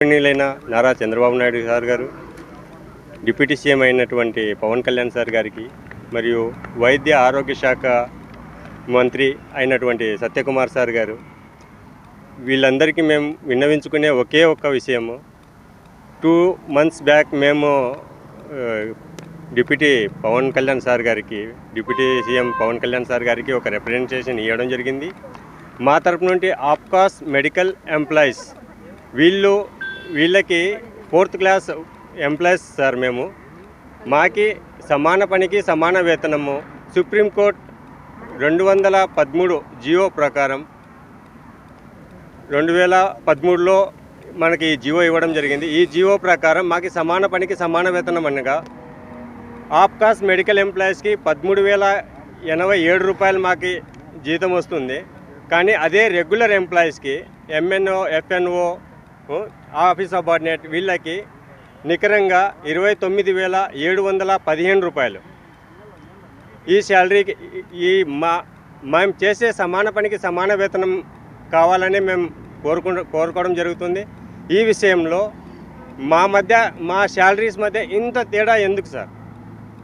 గౌరవనీయులైన నారా చంద్రబాబు నాయుడు సార్ గారు deputy CM అయినటువంటి పవన్ కళ్యాణ్ సార్ గారికి మరియు వైద్య ఆరోగ్య శాఖ మంత్రి అయినటువంటి సత్యకుమార్ సార్ గారు వీళ్ళందరికీ మేము విన్నవించుకునే ఒకే ఒక్క విషయము. టూ మంత్స్ బ్యాక్ మేము డిప్యూటీ పవన్ కళ్యాణ్ సార్ గారికి deputy CM Pawan Kalyan sir గారికి ఒక రిప్రజెంటేషన్ ఇవ్వడం జరిగింది. మా తరపు నుండి ఆప్కాస్ మెడికల్ ఎంప్లాయీస్ వీళ్ళు వీళ్ళకి ఫోర్త్ క్లాస్ ఎంప్లాయీస్ సార్ మేము. మాకి సమాన పనికి సమాన వేతనము. సుప్రీంకోర్టు రెండు వందల పదమూడు జియో ప్రకారం రెండు వేల పదమూడులో మనకి జియో ఇవ్వడం జరిగింది. ఈ జియో ప్రకారం మాకు సమాన పనికి సమాన వేతనం అనగా ఆప్కాస్ మెడికల్ ఎంప్లాయీస్కి పదమూడు వేల ఎనభై ఏడు రూపాయలు మాకు జీతం వస్తుంది. కానీ అదే రెగ్యులర్ ఎంప్లాయీస్కి ఎంఎన్ఓ ఎఫ్ఎన్ఓ ఆఫీస్ సబార్డినేట్ వీళ్ళకి నికరంగా ఇరవై తొమ్మిది వేల ఏడు వందల పదిహేను రూపాయలు. ఈ శాలరీకి ఈ మా మేము చేసే సమాన పనికి సమాన వేతనం కావాలని మేము కోరుకు కోరుకోవడం జరుగుతుంది. ఈ విషయంలో మా మధ్య మా శాలరీస్ మధ్య ఇంత తేడా ఎందుకు సార్?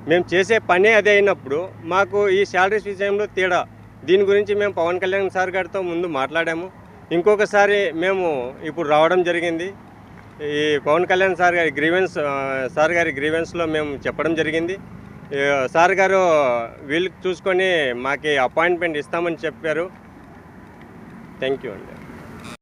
మేము చేసే పనే అదే అయినప్పుడు మాకు ఈ శాలరీస్ విషయంలో తేడా. దీని గురించి మేము పవన్ కళ్యాణ్ సార్ గారితో ముందు మాట్లాడాము. ఇంకొకసారి మేము ఇప్పుడు రావడం జరిగింది. ఈ పవన్ కళ్యాణ్ సార్ గారి గ్రీవెన్స్ సార్ గారి గ్రీవెన్స్లో మేము చెప్పడం జరిగింది. సార్ గారు వీళ్ళు చూసుకొని మాకు అపాయింట్మెంట్ ఇస్తామని చెప్పారు. థ్యాంక్ యూ అండి.